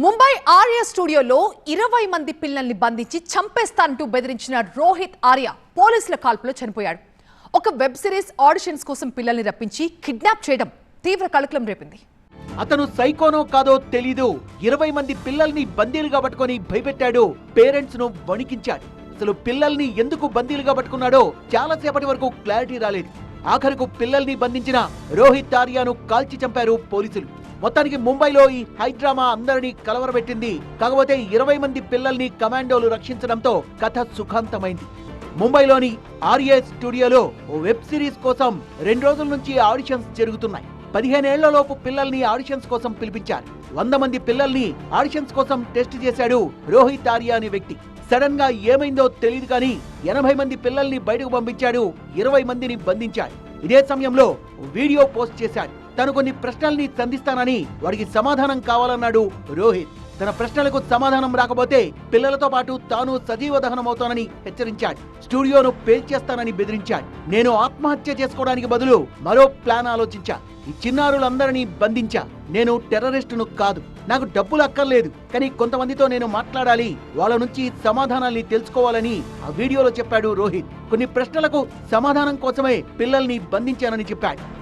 ముంబై ఆర్య స్టూడియోలో ఇరవై మంది పిల్లల్ని బంధించి చంపేస్తానంటూ బెదిరించిన రోహిత్ ఆర్య పోలీసుల కాల్పులో చనిపోయాడు. ఒక వెబ్ సిరీస్ ఆడిషన్స్ కోసం పిల్లల్ని రప్పించి కిడ్నాప్ చేయడం తీవ్ర కలకలం రేపింది. అతను సైకోనో కాదో తెలీదు. ఇరవై మంది పిల్లల్ని బందీలుగా పట్టుకొని భయపెట్టాడు. పేరెంట్స్ను వణికించాడు. అసలు పిల్లల్ని ఎందుకు బందీలుగా పట్టుకున్నాడో చాలా సేపటి వరకు క్లారిటీ రాలేదు. ఆఖరుకు పిల్లల్ని బంధించిన రోహిత్ ఆర్యాను కాల్చి చంపారు పోలీసులు. మొత్తానికి ముంబైలో ఈ హైడ్రామా అందరినీ కలవరబెట్టింది. కాకపోతే ఇరవై మంది పిల్లల్ని కమాండోలు రక్షించడంతో కథ సుఖాంతమైంది. ముంబైలోని ఆర్ఏ స్టూడియోలో ఓ వెబ్ సిరీస్ కోసం రెండు రోజుల నుంచి ఆడిషన్స్ జరుగుతున్నాయి. పదిహేనేళ్ళలోపు పిల్లల్ని ఆడిషన్స్ కోసం పిలిపించారు. వంద మంది పిల్లల్ని ఆడిషన్స్ కోసం టెస్ట్ చేశాడు రోహిత్ ఆర్య అనే వ్యక్తి. సడన్గా ఏమైందో తెలియదు కానీ ఎనభై మంది పిల్లల్ని బయటకు పంపించాడు ఇరవై మందిని బంధించాడు. ఇదే సమయంలో వీడియో పోస్ట్ చేశాడు. తను కొన్ని ప్రశ్నల్ని సంధిస్తానని వాడికి సమాధానం కావాలన్నాడు రోహిత్. తన ప్రశ్నలకు సమాధానం రాకపోతే పిల్లలతో పాటు తాను సజీవ దహనమవుతానని హెచ్చరించాడు. స్టూడియోను పేల్చేస్తానని బెదిరించాడు. నేను ఆత్మహత్య చేసుకోవడానికి బదులు మరో ప్లాన్ ఆలోచించా ఈ చిన్నారులందరినీ బంధించా. నేను టెర్రరిస్టును కాదు. నాకు డబ్బులు అక్కర్లేదు. కానీ కొంతమందితో నేను మాట్లాడాలి. వాళ్ళ నుంచి సమాధానాల్ని తెలుసుకోవాలని ఆ వీడియోలో చెప్పాడు రోహిత్. కొన్ని ప్రశ్నలకు సమాధానం కోసమే పిల్లల్ని బంధించానని చెప్పాడు.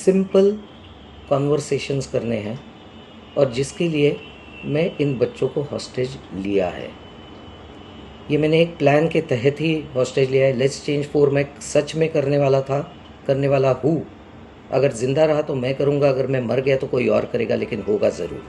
सिंपल कॉन्वर्सेशंस करने हैं और जिसके लिए मैं इन बच्चों को हॉस्टेज लिया है ये मैंने एक प्लान के तहत ही हॉस्टेज लिया है लेट्स चेंज फोर मैं सच में करने वाला था करने वाला हूँ अगर ज़िंदा रहा तो मैं करूँगा अगर मैं मर गया तो कोई और करेगा लेकिन होगा ज़रूर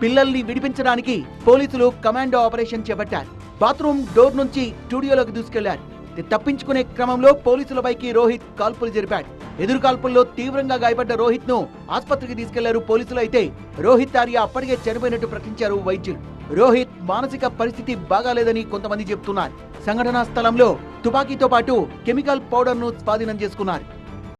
పిల్లల్ని విడిపించడానికి పోలీసులు కమాండో ఆపరేషన్ చేపట్టారు బాత్రూమ్ డోర్ నుంచి స్టూడియోలోకి దూసుకెళ్లారు ఇది తప్పించుకునే క్రమంలో పోలీసులపైకి రోహిత్ కాల్పులు జరిపాడు ఎదురుకాల్పుల్లో తీవ్రంగా గాయపడ్డ రోహిత్ను ఆసుపత్రికి తీసుకెళ్ళారు పోలీసులు అయితే రోహిత్ ఆర్య అప్పటికే చనిపోయినట్టు ప్రకటించారు వైద్యులు. రోహిత్ మానసిక పరిస్థితి బాగాలేదని కొంతమంది చెబుతున్నారు సంఘటనా స్థలంలో తుపాకీతో పాటు కెమికల్ పౌడర్ను స్వాధీనం చేసుకున్నారు.